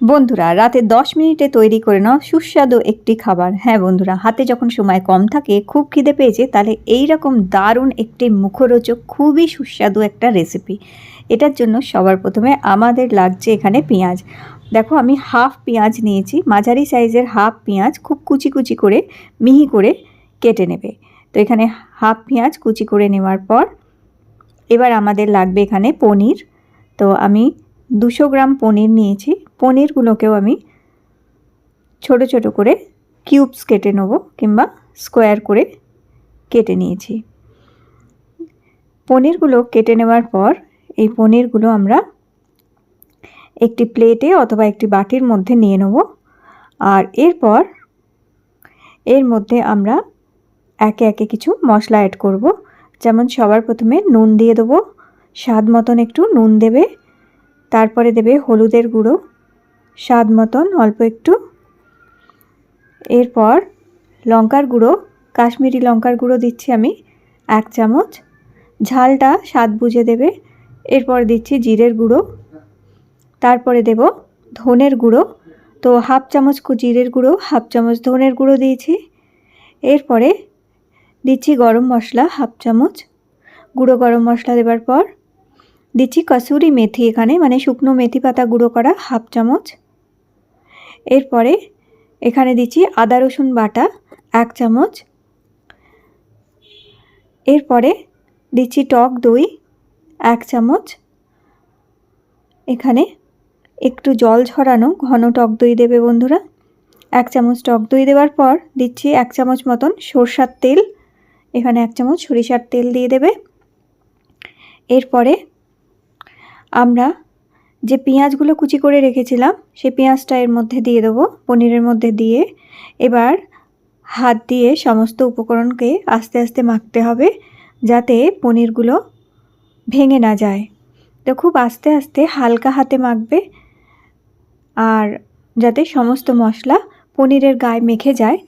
বন্ধুরা, রাতে দশ মিনিটে তৈরি করে নাও সুস্বাদু একটি খাবার। হ্যাঁ বন্ধুরা, হাতে যখন সময় কম থাকে, খুব খিদে পেয়েছে, তাহলে এই রকম দারুণ একটি মুখরোচক, খুবই সুস্বাদু একটা রেসিপি এটার জন্য সবার প্রথমে আমাদের লাগছে এখানে পেঁয়াজ। দেখো, আমি হাফ পেঁয়াজ নিয়েছি, মাঝারি সাইজের হাফ পেঁয়াজ খুব কুচি কুচি করে, মিহি করে কেটে নেবে। তো এখানে হাফ পেঁয়াজ কুচি করে নেওয়ার পর, এবার আমাদের লাগবে এখানে পনির। তো আমি দুশো গ্রাম পনির নিয়েছি। পনিরগুলোকেও আমি ছোট ছোট করে কিউবস কেটে নেব কিংবা স্কোয়ার করে কেটে নিয়েছি। পনিরগুলো কেটে নেওয়ার পর এই পনিরগুলো আমরা একটি প্লেটে অথবা একটি বাটির মধ্যে নিয়ে নেব। আর এরপর এর মধ্যে আমরা একে একে কিছু মশলা অ্যাড করব। যেমন সবার প্রথমে নুন দিয়ে দেবো। স্বাদ মতন একটু নুন দেবে। তারপরে দেবে হলুদের গুঁড়ো, স্বাদ মতন অল্প একটু। এরপর লঙ্কার গুঁড়ো, কাশ্মীরি লঙ্কার গুঁড়ো দিচ্ছি আমি এক চামচ। ঝালটা স্বাদ বুঝে দেবে। এরপর দিচ্ছি জিরের গুঁড়ো। তারপরে দেব ধনের গুঁড়ো। তো হাফ চামচ জিরের গুঁড়ো, হাফ চামচ ধনের গুঁড়ো দিয়েছি। এরপরে দিচ্ছি গরম মশলা, হাফ চামচ। গুঁড়ো গরম মশলা দেবার পর দিচ্ছি কসুরি মেথি এখানে মানে শুকনো মেথি পাতা গুঁড়ো করা হাফ চামচ। এরপরে এখানে দিচ্ছি আদা রসুন বাটা এক চামচ। এরপরে দিচ্ছি টক দই এক চামচ। এখানে একটু জল ঝরানো ঘন টক দই দেবে বন্ধুরা। এক চামচ টক দই দেওয়ার পর দিচ্ছি এক চামচ মতন সরষার তেল। এখানে এক চামচ সরিষার তেল দিয়ে দেবে। এরপরে আমরা যে পেঁয়াজগুলো কুচি করে রেখেছিলাম, সেই পেঁয়াজটা এর মধ্যে দিয়ে দেবো, পনিরের মধ্যে দিয়ে। এবার হাত দিয়ে সমস্ত উপকরণকে আস্তে আস্তে মাখতে হবে, যাতে পনিরগুলো ভেঙে না যায়। তো খুব আস্তে আস্তে হালকা হাতে মাখবে, আর যাতে সমস্ত মশলা পনিরের গায়ে মেখে যায়,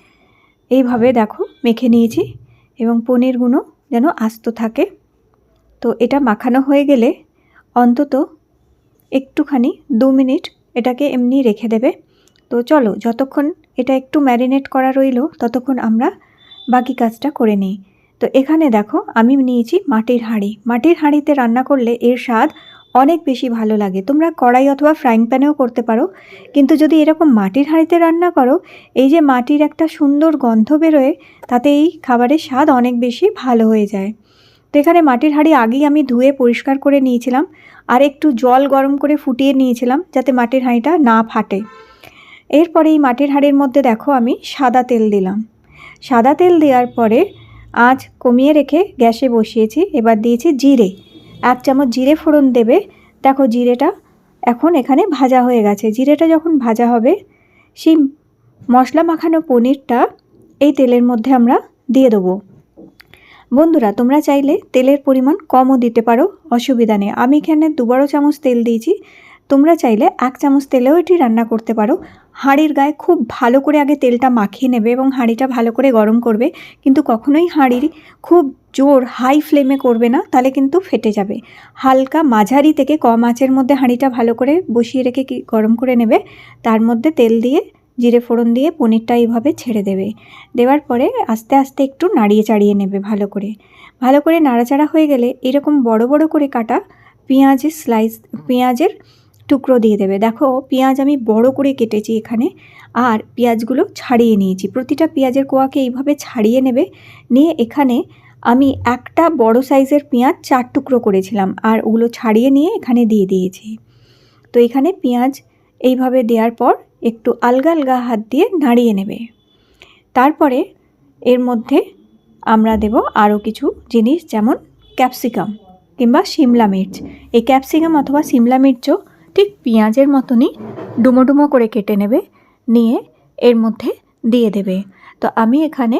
এইভাবে দেখো মেখে নিয়েছি, এবং পনিরগুলো যেন আস্ত থাকে। তো এটা মাখানো হয়ে গেলে অন্তত একটুখানি দু মিনিট এটাকে এমনি রেখে দেবে। তো চলো, যতক্ষণ এটা একটু ম্যারিনেট করা রইল, ততক্ষণ আমরা বাকি কাজটা করে নিই। তো এখানে দেখো, আমি নিয়েছি মাটির হাঁড়ি। মাটির হাঁড়িতে রান্না করলে এর স্বাদ অনেক বেশি ভালো লাগে। তোমরা কড়াই অথবা ফ্রাইং প্যানেও করতে পারো, কিন্তু যদি এরকম মাটির হাঁড়িতে রান্না করো, এই যে মাটির একটা সুন্দর গন্ধ বেরোয়, তাতে এই খাবারের স্বাদ অনেক বেশি ভালো হয়ে যায়। তো এখানে মাটির হাঁড়ি আগেই আমি ধুয়ে পরিষ্কার করে নিয়েছিলাম আর একটু জল গরম করে ফুটিয়ে নিয়েছিলাম যাতে মাটির হাঁড়িটা না ফাটে। এরপরে এই মাটির হাঁড়ির মধ্যে দেখো আমি সাদা তেল দিলাম। সাদা তেল দেওয়ার পরে আঁচ কমিয়ে রেখে গ্যাসে বসিয়েছি। এবার দিয়েছি জিরে। এক চামচ জিরে ফোড়ন দেবে। দেখো জিরেটা এখন এখানে ভাজা হয়ে গেছে। জিরেটা যখন ভাজা হবে, সেই মশলা মাখানো পনিরটা এই তেলের মধ্যে আমরা দিয়ে দেবো। বন্ধুরা, তোমরা চাইলে তেলের পরিমাণ কমও দিতে পারো, অসুবিধা নেই। আমি এখানে দু বড়ো চামচ তেল দিয়েছি। তোমরা চাইলে এক চামচ তেলেও এটি রান্না করতে পারো। হাঁড়ির গায়ে খুব ভালো করে আগে তেলটা মাখিয়ে নেবে এবং হাঁড়িটা ভালো করে গরম করবে। কিন্তু কখনোই হাঁড়ির খুব জোর, হাই ফ্লেমে করবে না, তাহলে কিন্তু ফেটে যাবে। হালকা মাঝারি থেকে কম আঁচের মধ্যে হাঁড়িটা ভালো করে বসিয়ে রেখে গরম করে নেবে। তার মধ্যে তেল দিয়ে জিরে ফোড়ন দিয়ে পনিরটা এইভাবে ছেড়ে দেবে। দেওয়ার পরে আস্তে আস্তে একটু নাড়িয়ে চাড়িয়ে নেবে ভালো করে। ভালো করে নাড়াচাড়া হয়ে গেলে এরকম বড় বড় করে কাটা পেঁয়াজের স্লাইস পেঁয়াজের টুকরো দিয়ে দেবে। দেখো পেঁয়াজ আমি বড় করে কেটেছি এখানে আর পেঁয়াজগুলো ছাড়িয়ে নিয়েছি। প্রতিটা পেঁয়াজের কোয়াকে এইভাবে ছাড়িয়ে নেবে। নিয়ে এখানে আমি একটা বড় সাইজের পেঁয়াজ চার টুকরো করেছিলাম আর ওগুলো ছাড়িয়ে নিয়ে এখানে দিয়ে দিয়েছি। তো এখানে পেঁয়াজ এইভাবে দেওয়ার পর একটু আলগা আলগা হাত দিয়ে নাড়িয়ে নেবে। তারপরে এর মধ্যে আমরা দেব আরও কিছু জিনিস যেমন ক্যাপসিকাম কিংবা সিমলা মির্চ। এই ক্যাপসিকাম অথবা সিমলা মির্চও ঠিক পেঁয়াজের মতনই ডুমো ডুমো করে কেটে নেবে, নিয়ে এর মধ্যে দিয়ে দেবে। তো আমি এখানে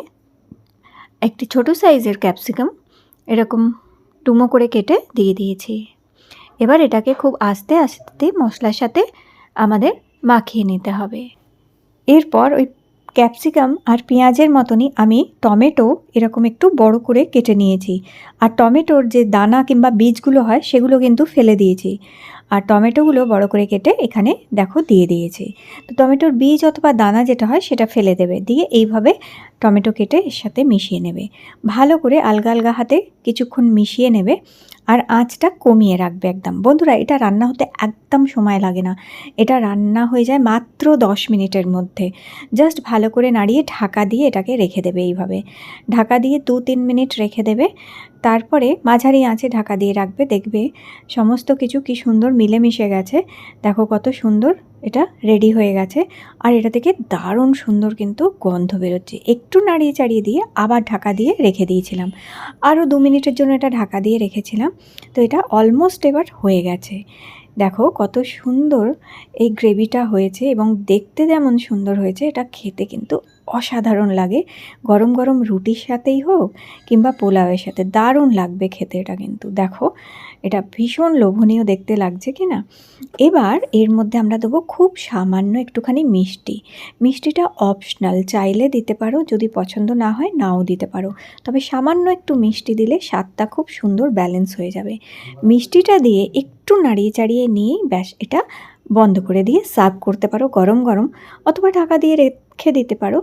একটি ছোট সাইজের ক্যাপসিকাম এরকম ডুমো করে কেটে দিয়ে দিয়েছি। এবার এটাকে খুব আস্তে আস্তে মশলার সাথে আমাদের মাখিয়ে নিতে হবে। এরপর ওই ক্যাপসিকাম আর পেঁয়াজের মতনই আমি টমেটো এরকম একটু বড় করে কেটে নিয়েছি। আর টমেটোর যে দানা কিংবা বীজগুলো হয়, সেগুলো কিন্তু ফেলে দিয়েছি। আর টমেটোগুলো বড় করে কেটে এখানে দেখো দিয়ে দিয়েছি। তো টমেটোর বীজ অথবা দানা যেটা হয়, সেটা ফেলে দেবে। দিয়ে এইভাবে টমেটো কেটে এর সাথে মিশিয়ে নেবে। ভালো করে আলগা আলগা হাতে কিছুক্ষণ মিশিয়ে নেবে। আর আঁচটা কমিয়ে রাখবে একদম। বন্ধুরা, এটা রান্না হতে একদম সময় লাগে না। এটা রান্না হয়ে যায় মাত্র দশ মিনিটের মধ্যে। জাস্ট ভালো করে নাড়িয়ে ঢাকা দিয়ে এটাকে রেখে দেবে এইভাবে। ঢাকা দিয়ে দু তিন মিনিট রেখে দেবে। তারপরে মাঝারি আঁচে ঢাকা দিয়ে রাখবে। দেখবে সমস্ত কিছু কি সুন্দর মিলেমিশে গেছে। দেখো কত সুন্দর এটা রেডি হয়ে গেছে। আর এটা থেকে দারুণ সুন্দর কিন্তু গন্ধ বেরোচ্ছে। একটু নাড়িয়ে চাড়িয়ে দিয়ে আবার ঢাকা দিয়ে রেখে দিয়েছিলাম। আরও দু মিনিটের জন্য এটা ঢাকা দিয়ে রেখেছিলাম। তো এটা অলমোস্ট এবার হয়ে গেছে। দেখো কত সুন্দর এই গ্রেভিটা হয়েছে এবং দেখতে যেমন সুন্দর হয়েছে, এটা খেতে কিন্তু অসাধারণ লাগে। গরম গরম রুটির সাথেই হোক কিংবা পোলাওয়ের সাথে দারুণ লাগবে খেতে এটা কিন্তু। দেখো, এটা ভীষণ লোভনীয় দেখতে লাগছে কি না এবার এর মধ্যে আমরা দেবো খুব সামান্য একটুখানি মিষ্টি। মিষ্টিটা অপশনাল চাইলে দিতে পারো, যদি পছন্দ না হয় নাও দিতে পারো। তবে সামান্য একটু মিষ্টি দিলে স্বাদটা খুব সুন্দর ব্যালেন্স হয়ে যাবে। মিষ্টিটা দিয়ে একটু নাড়িয়ে চাড়িয়ে নিয়েই ব্যাস, এটা বন্ধ করে দিয়ে সার্ভ করতে পারো গরম গরম। অথবা ঢাকা দিয়ে রেখে দিতে পারো।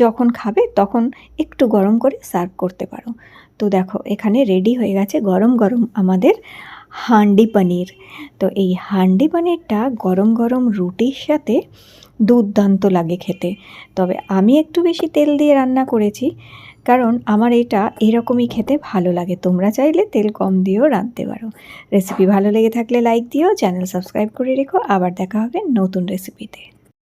যখন খাবে তখন একটু গরম করে সার্ভ করতে পারো। তো দেখো, এখানে রেডি হয়ে গেছে গরম গরম আমাদের হান্ডি পনির। তো এই হান্ডি পনিরটা গরম গরম রুটির সাথে দুর্দান্ত লাগে খেতে। তবে আমি একটু বেশি তেল দিয়ে রান্না করেছি, কারণ আমার এটা এরকমই খেতে ভালো লাগে। তোমরা চাইলে তেল কম দিয়েও রাঁধতে পারো। রেসিপি ভালো লেগে থাকলে লাইক দিও চ্যানেল সাবস্ক্রাইব করে রেখো। আবার দেখা হবে নতুন রেসিপিতে